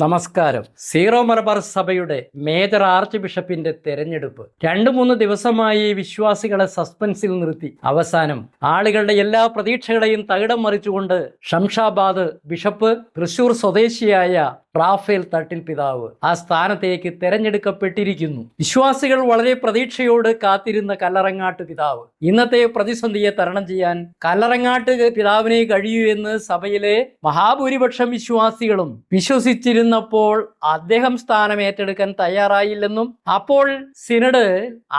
നമസ്കാരം. സീറോ മലബാർ സഭയുടെ major arch ബിഷപ്പിന്റെ തെരഞ്ഞെടുപ്പ്. രണ്ടു മൂന്ന് ദിവസമായി വിശ്വാസികളെ സസ്പെൻസിൽ നിർത്തി. അവസാനം ആളുകളുടെ എല്ലാ പ്രതീക്ഷകളെയും തകിടം മറിച്ചുകൊണ്ട് ഷംഷാബാദ് ബിഷപ്പ് തൃശൂർ സ്വദേശിയായ റാഫേൽ തട്ടിൽ പിതാവ് ആ സ്ഥാനത്തേക്ക് തെരഞ്ഞെടുക്കപ്പെട്ടിരിക്കുന്നു. വിശ്വാസികൾ വളരെ പ്രതീക്ഷയോട് കാത്തിരുന്ന കല്ലറങ്ങാട്ട് പിതാവ്. ഇന്നത്തെ പ്രതിസന്ധിയെ തരണം ചെയ്യാൻ കല്ലറങ്ങാട്ട് പിതാവിനെ കഴിയൂ എന്ന് സഭയിലെ മഹാഭൂരിപക്ഷം വിശ്വാസികളും വിശ്വസിച്ചിരുന്നപ്പോൾ അദ്ദേഹം സ്ഥാനം ഏറ്റെടുക്കാൻ തയ്യാറായില്ലെന്നും അപ്പോൾ സിനഡ്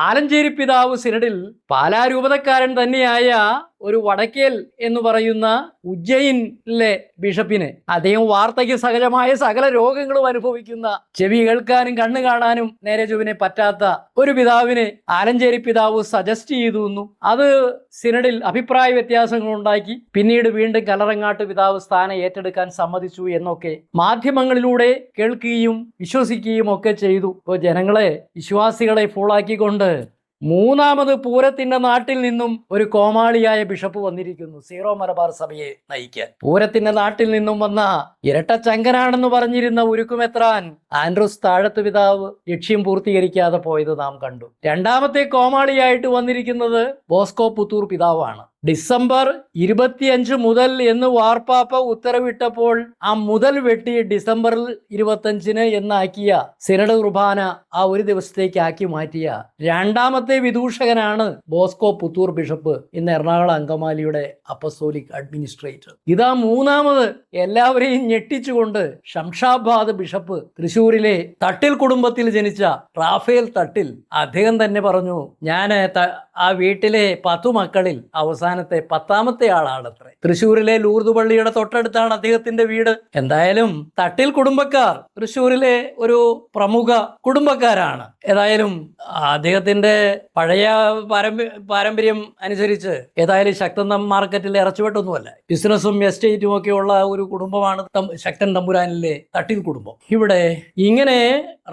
ആലഞ്ചേരി പിതാവ് സിനഡിൽ പാലാരൂപതക്കാരൻ തന്നെയായ ഒരു വടക്കേൽ എന്ന് പറയുന്ന ഉജ്ജയിനിലെ ബിഷപ്പിന്. അദ്ദേഹം വാർത്തയ്ക്ക് സഹജമായ സകല രോഗങ്ങളും അനുഭവിക്കുന്ന ചെവി കേൾക്കാനും കണ്ണു കാണാനും നേരെ ചൊവ്വിനെ പറ്റാത്ത ഒരു പിതാവിനെ ആലഞ്ചേരി പിതാവ് സജസ്റ്റ് ചെയ്തു എന്നും അത് സിനഡിൽ അഭിപ്രായ വ്യത്യാസങ്ങൾ ഉണ്ടാക്കി. പിന്നീട് വീണ്ടും കലറങ്ങാട്ട് പിതാവ് സ്ഥാനം ഏറ്റെടുക്കാൻ സമ്മതിച്ചു എന്നൊക്കെ മാധ്യമങ്ങളിലൂടെ കേൾക്കുകയും വിശ്വസിക്കുകയും ഒക്കെ ചെയ്തു. ഇപ്പോൾ ജനങ്ങളെ വിശ്വാസികളെ ഫുള്ളാക്കിക്കൊണ്ട് മൂന്നാമത് പൂരത്തിന്റെ നാട്ടിൽ നിന്നും ഒരു കോമാളിയായ ബിഷപ്പ് വന്നിരിക്കുന്നു. സീറോ മലബാർ സഭയെ നയിക്കാൻ. പൂരത്തിന്റെ നാട്ടിൽ നിന്നും വന്ന ഇരട്ടച്ചങ്കനാണെന്ന് പറഞ്ഞിരുന്ന ഉരുക്കുമെത്രാൻ ആൻഡ്രൂസ് താഴത്ത് പിതാവ് ലക്ഷ്യം പൂർത്തീകരിക്കാതെ പോയത് നാം കണ്ടു. രണ്ടാമത്തെ കോമാളിയായിട്ട് വന്നിരിക്കുന്നത് ബോസ്കോ പുത്തൂർ പിതാവാണ്. ഡിസംബർ ഇരുപത്തിയഞ്ച് മുതൽ എന്ന് വാർപ്പാപ്പ ഉത്തരവിട്ടപ്പോൾ ആ മുതൽ വെട്ടി ഡിസംബറിൽ ഇരുപത്തഞ്ചിന് എന്നാക്കിയ സിനഡ് കുർബാന ആ ഒരു ദിവസത്തേക്ക് ആക്കി മാറ്റിയ. രണ്ടാമത്തെ വിദൂഷകനാണ് ബോസ്കോ പുത്തൂർ ബിഷപ്പ് ഇന്ന് എറണാകുളം അങ്കമാലിയുടെ അപ്പസ്തോലിക് അഡ്മിനിസ്ട്രേറ്റർ. ഇതാ മൂന്നാമത് എല്ലാവരെയും ഞെട്ടിച്ചുകൊണ്ട് ഷംഷാബാദ് ബിഷപ്പ് തൃശൂരിലെ തട്ടിൽ കുടുംബത്തിൽ ജനിച്ച റാഫേൽ തട്ടിൽ അദ്ദേഹം തന്നെ പറഞ്ഞു ഞാൻ ആ വീട്ടിലെ പത്തു മക്കളിൽ അവസാനത്തെ പത്താമത്തെ ആളാണത്രേ. തൃശൂരിലെ ലൂർദ് പള്ളിയുടെ തൊട്ടടുത്താണ് അദ്ദേഹത്തിന്റെ വീട്. എന്തായാലും തട്ടിൽ കുടുംബക്കാർ തൃശൂരിലെ ഒരു പ്രമുഖ കുടുംബക്കാരാണ്. ഏതായാലും അദ്ദേഹത്തിന്റെ പഴയ പാരമ്പ പാരമ്പര്യം അനുസരിച്ച് ഏതായാലും ശക്തൻ മാർക്കറ്റിൽ ഇറച്ചുവെട്ടൊന്നുമല്ല. ബിസിനസ്സും എസ്റ്റേറ്റും ഒക്കെ ഉള്ള ഒരു കുടുംബമാണ് ശക്തൻ തമ്പുരാനിലെ തട്ടിൽ കുടുംബം. ഇവിടെ ഇങ്ങനെ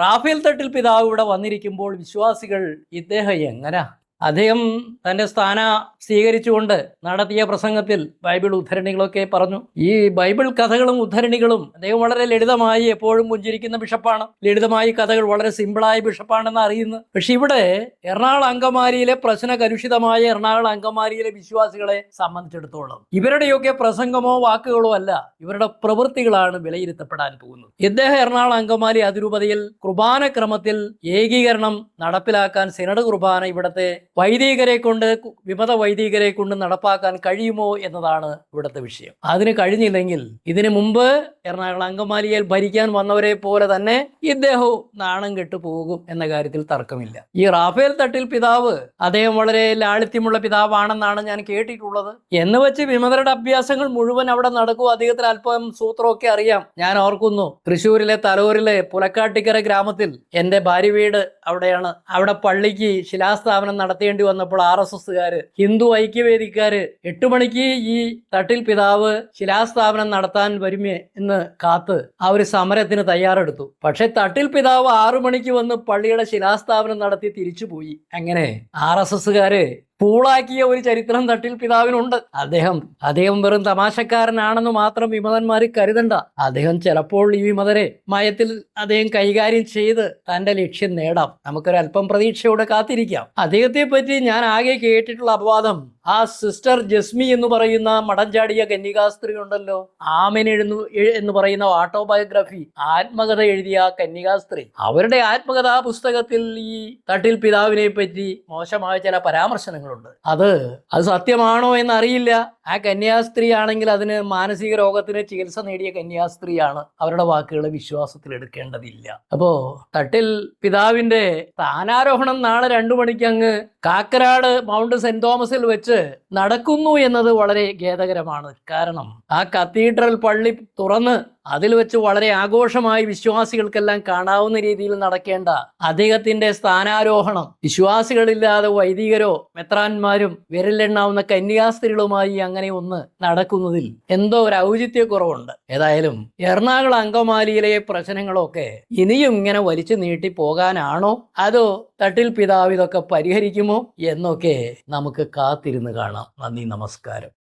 റാഫേൽ തട്ടിൽ പിതാവ് ഇവിടെ വന്നിരിക്കുമ്പോൾ വിശ്വാസികൾ ഇദ്ദേഹം എങ്ങനാ അദ്ദേഹം തന്റെ സ്ഥാന സ്വീകരിച്ചുകൊണ്ട് നടത്തിയ പ്രസംഗത്തിൽ ബൈബിൾ ഉദ്ധരണികളൊക്കെ പറഞ്ഞു. ഈ ബൈബിൾ കഥകളും ഉദ്ധരണികളും അദ്ദേഹം വളരെ ലളിതമായി എപ്പോഴും പുഞ്ചിരിക്കുന്ന ബിഷപ്പാണ്. ലളിതമായി കഥകൾ വളരെ സിമ്പിളായ ബിഷപ്പാണെന്ന് അറിയുന്നു. പക്ഷെ ഇവിടെ എറണാകുളം അങ്കമാരിയിലെ പ്രശ്ന കലുഷിതമായ എറണാകുളം അങ്കമാരിയിലെ വിശ്വാസികളെ സംബന്ധിച്ചിടത്തോളം ഇവരുടെയൊക്കെ പ്രസംഗമോ വാക്കുകളോ അല്ല ഇവരുടെ പ്രവൃത്തികളാണ് വിലയിരുത്തപ്പെടാൻ പോകുന്നത്. ഇദ്ദേഹം എറണാകുളം അങ്കമാലി അതിരൂപതയിൽ കുർബാന ക്രമത്തിൽ ഏകീകരണം നടപ്പിലാക്കാൻ സിനഡ് കുർബാന ഇവിടുത്തെ വൈദികരെ കൊണ്ട് വിമത വൈദികരെ കൊണ്ട് നടപ്പാക്കാൻ കഴിയുമോ എന്നതാണ് ഇവിടുത്തെ വിഷയം. അതിന് കഴിഞ്ഞില്ലെങ്കിൽ ഇതിനു മുമ്പ് എറണാകുളം അങ്കമാലിയിൽ ഭരിക്കാൻ വന്നവരെ പോലെ തന്നെ ഇദ്ദേഹവും നാണം കെട്ടു പോകും എന്ന കാര്യത്തിൽ തർക്കമില്ല. ഈ റാഫേൽ തട്ടിൽ പിതാവ് അദ്ദേഹം വളരെ ലാളിത്യമുള്ള പിതാവാണെന്നാണ് ഞാൻ കേട്ടിട്ടുള്ളത്. എന്ന് വെച്ച് വിമതരുടെ അഭ്യാസങ്ങൾ മുഴുവൻ അവിടെ നടക്കും. അദ്ദേഹത്തിന് അല്പം സൂത്രമൊക്കെ അറിയാം. ഞാൻ ഓർക്കുന്നു തൃശ്ശൂരിലെ തലൂരിലെ പുലക്കാട്ടിക്കര ഗ്രാമത്തിൽ എന്റെ ഭാര്യ വീട് അവിടെയാണ്. അവിടെ പള്ളിക്ക് ശിലാസ്ഥാപനം നടത്തേണ്ടി വന്നപ്പോൾ ആർ എസ് എസ്സുകാര് ഹിന്ദു ഐക്യവേദിക്കാര് എട്ടു മണിക്ക് ഈ തട്ടിൽ പിതാവ് ശിലാസ്ഥാപനം നടത്താൻ വരുമേ എന്ന് കാത്ത് ആ ഒരു സമരത്തിന് തയ്യാറെടുത്തു. പക്ഷെ തട്ടിൽ പിതാവ് ആറു മണിക്ക് വന്ന് പള്ളിയുടെ ശിലാസ്ഥാപനം നടത്തി തിരിച്ചുപോയി. അങ്ങനെ ആർ എസ് എസ്സുകാര് പൂളാക്കിയ ഒരു ചരിത്രം തട്ടിൽ പിതാവിനുണ്ട്. അദ്ദേഹം അദ്ദേഹം വെറും തമാശക്കാരനാണെന്ന് മാത്രം വിമതന്മാർ കരുതണ്ട. അദ്ദേഹം ചിലപ്പോൾ ഈ വിമതരെ മയത്തിൽ അദ്ദേഹം കൈകാര്യം ചെയ്ത് തന്റെ ലക്ഷ്യം നേടാം. നമുക്കൊരു അല്പം പ്രതീക്ഷയോടെ കാത്തിരിക്കാം. അദ്ദേഹത്തെ പറ്റി ഞാൻ ആകെ കേട്ടിട്ടുള്ള അപവാദം ആ സിസ്റ്റർ ജസ്മി എന്ന് പറയുന്ന മടഞ്ചാടിയ കന്യകാസ്ത്രീ ഉണ്ടല്ലോ ആമൻ എഴുന്നു എന്ന് പറയുന്ന ഓട്ടോബയോഗ്രഫി ആത്മകഥ എഴുതിയ കന്യകാസ്ത്രീ. അവരുടെ ആത്മകഥാ പുസ്തകത്തിൽ ഈ തട്ടിൽ പിതാവിനെ പറ്റി മോശമായ ചില പരാമർശനങ്ങളുണ്ട്. അത് അത് സത്യമാണോ എന്ന് അറിയില്ല ആ കന്യാസ്ത്രീ ആണെങ്കിൽ അതിന് മാനസിക രോഗത്തിന് ചികിത്സ നേടിയ കന്യാസ്ത്രീയാണ് അവരുടെ വാക്കുകൾ വിശ്വാസത്തിൽ എടുക്കേണ്ടതില്ല. അപ്പോ തട്ടിൽ പിതാവിന്റെ സ്ഥാനാരോഹണം നാളെ രണ്ടു മണിക്ക് അങ്ങ് കാക്കരാട് മൗണ്ട് സെന്റ് തോമസിൽ വെച്ച് നടക്കുന്നു എന്നത് വളരെ ഖേദകരമാണ്. കാരണം ആ കത്തീഡ്രൽ പള്ളി തുറന്ന് അതിൽ വെച്ച് വളരെ ആഘോഷമായി വിശ്വാസികൾക്കെല്ലാം കാണാവുന്ന രീതിയിൽ നടക്കേണ്ട അദ്ദേഹത്തിന്റെ സ്ഥാനാരോഹണം. വിശ്വാസികളില്ലാതെ വൈദികരോ മെത്രാന്മാരും വിരലെണ്ണാവുന്ന കന്യാസ്ത്രീകളുമായി അങ്ങനെ ഒന്ന് നടക്കുന്നതിൽ എന്തോ ഒരു ഔചിത്യക്കുറവുണ്ട്. ഏതായാലും എറണാകുളം അങ്കമാലിയിലെ പ്രശ്നങ്ങളൊക്കെ ഇനിയും ഇങ്ങനെ വലിച്ചു നീട്ടി പോകാനാണോ? അതോ തട്ടിൽ പിതാവ് ഇതൊക്കെ പരിഹരിക്കുമോ? എന്നൊക്കെ നമുക്ക് കാത്തിരുന്ന് കാണാം. നന്ദി നമസ്കാരം.